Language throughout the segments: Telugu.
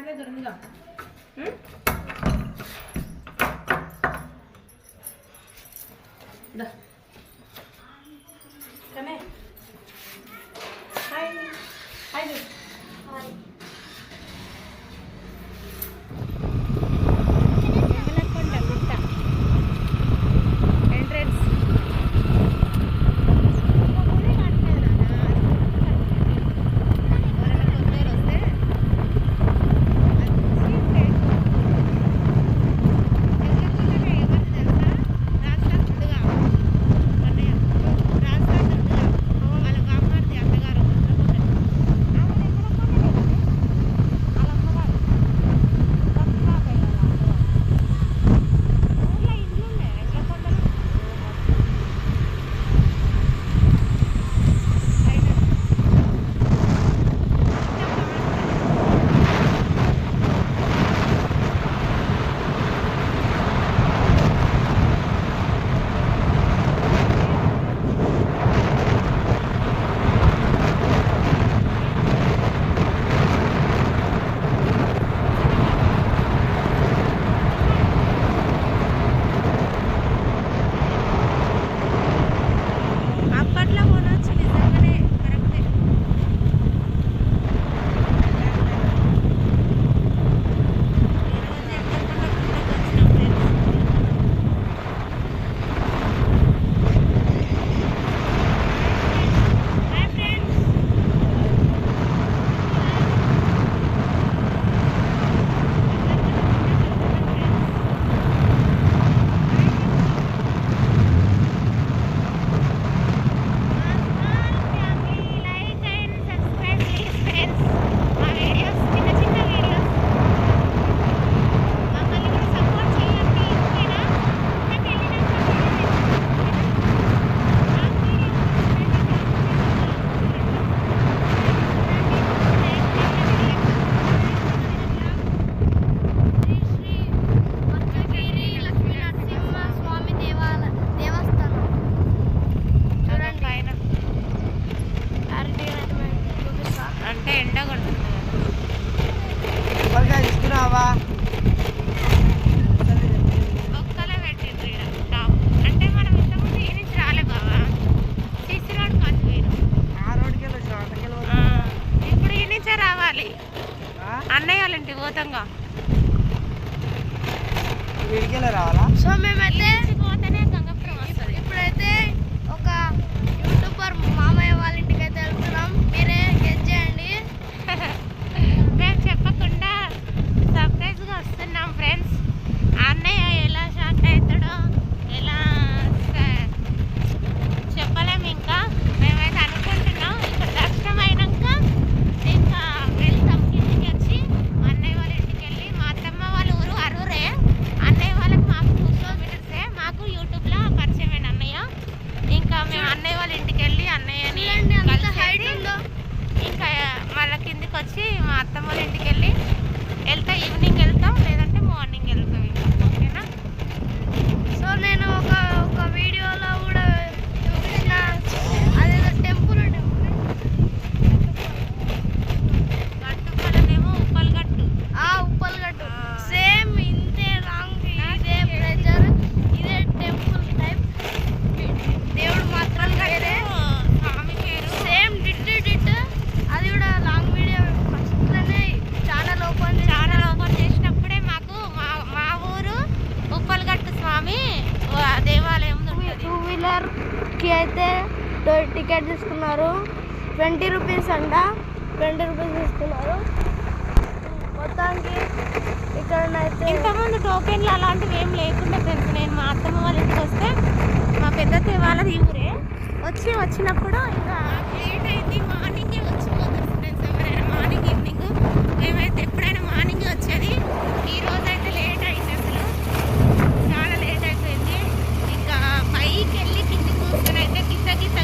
దాంట్లో దొరుకుదాం దా. రూపీస్ అంట. ట్వంటీ రూపీస్ ఇస్తున్నారు మొత్తానికి ఇక్కడ ఇంతకుముందు టోకెన్లు అలాంటివి ఏం లేకుండా ఫ్రెండ్స్ నేను మా అత్తమ్మ వాళ్ళ ఇంటికి వస్తే మా పెద్ద వాళ్ళది ఊరే. వచ్చి వచ్చినప్పుడు ఇంకా లేట్ అయింది మార్నింగే వచ్చిపోతుంది ఫ్రెండ్స్ ఎవరైనా. మార్నింగ్ ఈవినింగ్ మేమైతే ఎప్పుడైనా మార్నింగ్ వచ్చేది. ఈ రోజు అయితే లేట్ అయింది అసలు. చాలా లేట్ అయిపోయింది. ఇంకా పైకి వెళ్ళి కింద కూర్చొని అయితే కింద కింద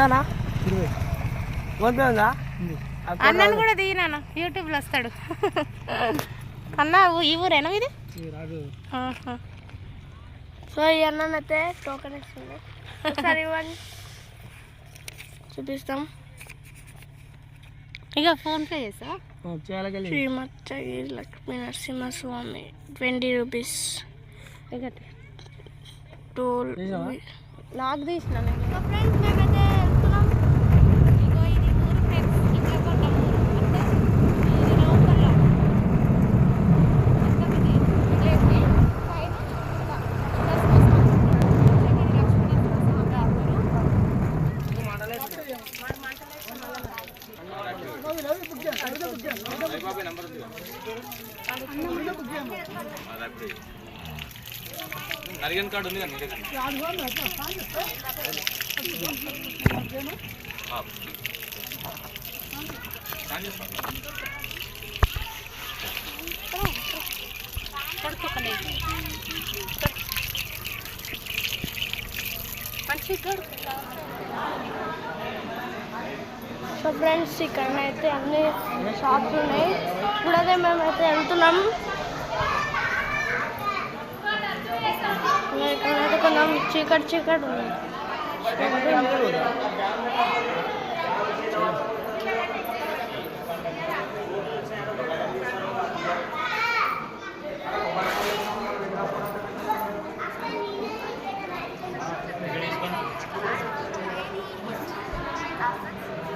ఎంతనా ఇరవై వద్దా అన్నను కూడా దిగినాను యూట్యూబ్లో వస్తాడు. అన్న ఈ ఊరేనా ఇది. సో ఈ అన్ననైతే టోకెన్ ఇస్తుంది ఒకసారి ఇవ్వండి. చూపిస్తాం. ఇక ఫోన్ పే చేసా? శ్రీమచ్చగిరి లక్ష్మీ నరసింహస్వామి ట్వంటీ రూపీస్ ఇక టోల్? లాక్ తీసిన ఫ్రెండ్స్ మేమైతే వెళ్తున్నాం ఇగో ఇది ఊరు ఫ్రెండ్స్ ఇక్కడ కొండ ఊరు అంటే ఇది లోపల మొత్తం ఇది ఇదేంటి? పైన ఇంకా నరసింహస్వామి. లక్ష్మీ నరసింహస్వామి ఆపుతారు. అరిగన్ కార్డు ఉంది కదా నీ దగ్గర ఆ. స్కాన్ చేసుకో. పడుకోకలే. మంచిగా కడుక్కో. సో ఫ్రెండ్స్ ఇక్కడ అయితే అన్ని షాప్స్ ఉన్నాయి ఇప్పుడైతే మేమైతే వెళ్తున్నాం नाम चिकट चिकट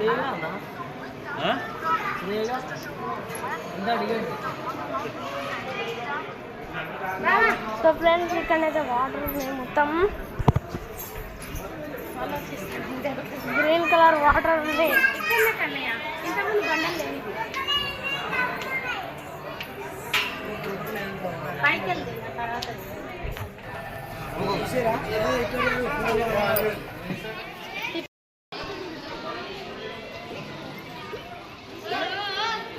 रहेगा हाँ? ना हाँ? रहेगा సో ఫ్రెండ్స్ ఇక్కడైతే వాటర్ ఉన్నాయి మొత్తం. గ్రీన్ కలర్ వాటర్ ఉంది. పైకి వెళ్తే తర్వాత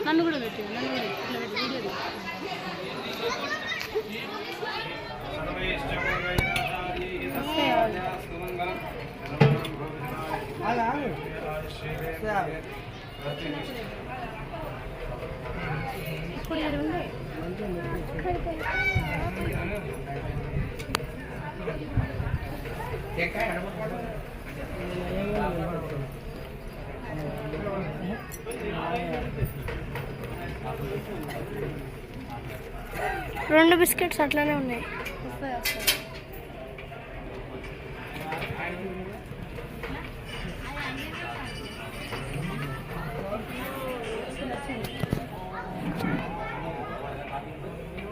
నన్ను కూడా పెట్టు నన్ను కూడా ఇట్లా పెట్టు వీడియో తీయి. ఇప్పుడు ఇక్కడ ఉంది రెండు బిస్కెట్స్ అట్లానే ఉన్నాయి వస్తాయి వస్తాయి ఏ, చిన్న చిన్న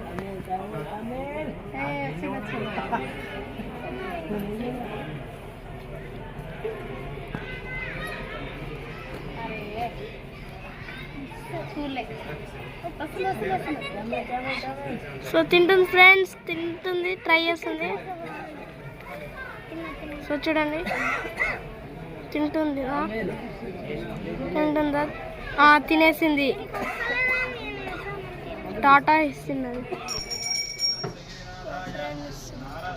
అరే చూడలే వస్తుంది వస్తుంది వస్తుంది సో తింటుంది ఫ్రెండ్స్ తింటుంది ట్రై చేస్తుంది. సో చూడండి. తింటుంది? తింటుందా? తినేసింది. టాటా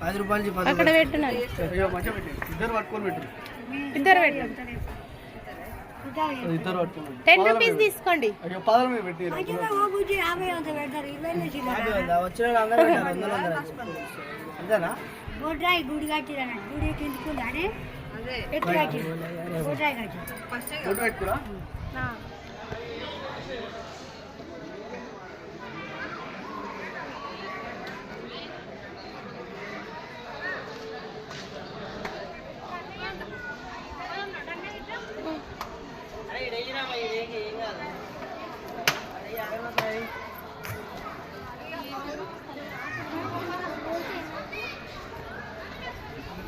పది రూపాయలు అక్కడ పెట్టినారు అయ్యో మంచిగా పెట్టి ఇద్దరు పట్టుకొని పెట్టు. ఇద్దరు పెట్టండి ఇద్దరు పట్టుకొని పెట్టు. టెన్ రూపీస్ తీసుకోండి అంతేనా బొడ్రాయి గుడి కట్టిరన్న గుడి కిందుకుందానే ఎట్టు కట్టి బొడ్రాయి కట్టి ఫోటో పెట్టుకురా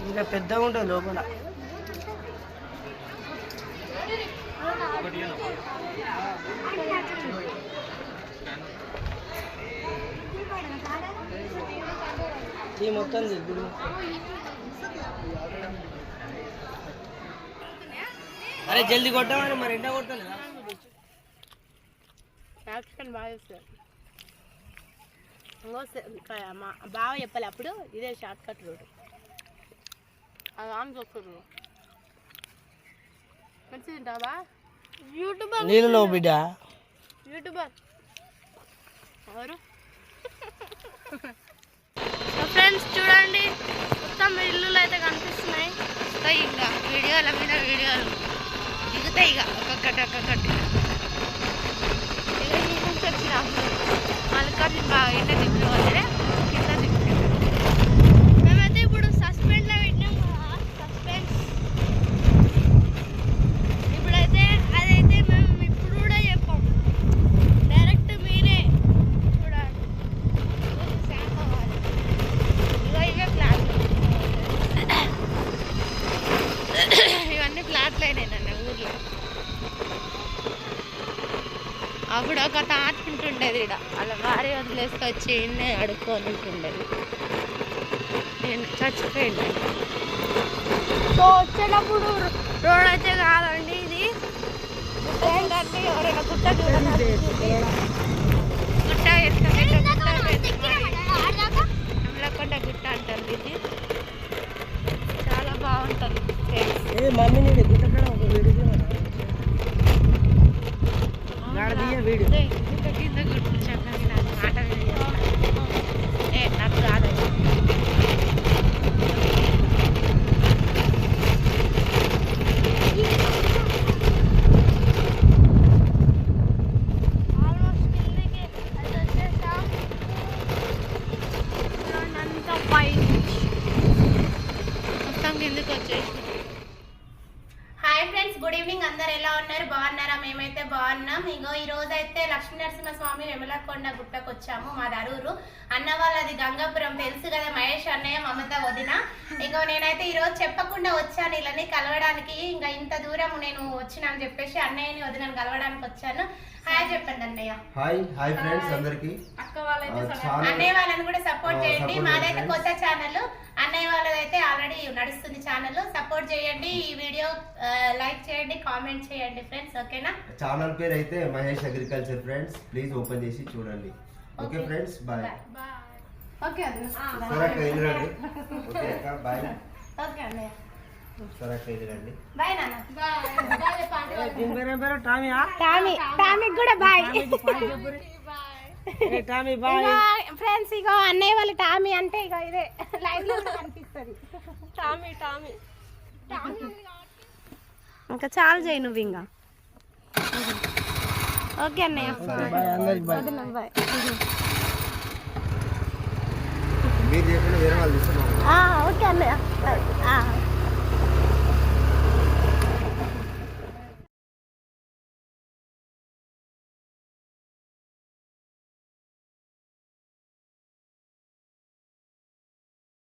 ఇంకా పెద్దగా ఉంటుంది లోపల ఈ మొత్తం గుడి అరే జల్దీ కొట్టామని మరి ఎండ కొట్టాలి యాక్షన్ బాగా చేస్తారు. ఇంకో మా బావ చెప్పాలి అప్పుడు ఇదే షార్ట్ కట్ రోడ్ అది ఆన్ చూస్తారు మంచిది ఉంటావా యూట్యూబర్ నీళ్ళలో బిడ్డ? యూట్యూబర్. ఎవరు? ఫ్రెండ్స్ చూడండి. మొత్తం ఇల్లులు అయితే కనిపిస్తున్నాయి. వస్తాయి ఇంకా వీడియోల మీద వీడియోలు దిగుతాయి ఇక. ఒక్కొక్కటి ఒక్కొక్కటి వచ్చిన మల్లికార్జున బాగా ఎండ దిగిపోవాలి వదిలేసుకొచ్చి ఇన్నే అడుక్కొని ఉంటుండేది. నేను చచ్చిపోయింది. సో వచ్చేటప్పుడు రోడ్ అయితే కాదండి ఇది. ఏంటంటే ఎవరైనా గుట్ట గుట్ట ఎక్కడైతే గుట్ట అంటారు ఇది. చాలా బాగుంటుంది. మమ్మీ నేను గుట్టక్కడ ఒక వీడియో గాడ తీయ వీడియో అదే, గుట్ట కింద గుట్ట చెప్పండి నాకు మాట వినలేదు. ఏ నాకు రాదు ఆల్మోస్ట్ కిందకి అది వచ్చేసాం అంతా పైనుంచి మొత్తం కిందకి వచ్చేసి హాయ్ ఫ్రెండ్స్ గుడ్ ఈవినింగ్ అందరు ఎలా ఉన్నారు బాగున్నారా మేమైతే బాగున్నాం ఇంకో ఈ రోజు అయితే లక్ష్మీ నరసింహ స్వామి వెమలకొండ గుట్టకు వచ్చాము మా దరూరు. అన్న వాళ్ళది గంగాపురం తెలుసు కదా మహేష్ అన్నయ్య మమత వదిన. ఇంకో నేనైతే ఈ రోజు చెప్పకుండా వచ్చాను వీళ్ళని కలవడానికి. ఇంకా ఇంత దూరం నేను వచ్చినా అని చెప్పేసి అన్నయ్యని వదినని కలవడానికి వచ్చాను. హాయ్ చెప్పండి అన్నయ్య. హాయ్ హాయ్ ఫ్రెండ్స్ అందరికి. అక్క వాళ్ళైతే అన్నయ్య వాళ్ళని కూడా సపోర్ట్ చేయండి. మాదైతే. కొత్త ఛానల్ అన్నయ్య వాళ్ళదైతే ఆల్రెడీ నడుస్తుంది ఛానల్ సపోర్ట్ చేయండి ఈ వీడియో లైక్ చేయండి కామెంట్ చేయండి ఫ్రెండ్స్ ఓకేనా ఛానల్ పేరు అయితే Mahesh agriculture friends please open చేసి చూడండి. Okay friends bye okay okay అక్క బాయ్ ఓకే టామియా టామీ టామీకి కూడా బాయ్ టామీ బాయ్ ఫ్రెండ్స్ ఇగో అన్నయ్య వాళ్ళ టామీ అంటే ఇగో ఇదే. లైవ్లో కనిపిస్తుంది. Tommy Tommy. ఇంకా చాలు చేయి నువ్వు ఇంకా. ఓకే అన్నయ్య. బాయ్ ఓకే అన్నయ్య.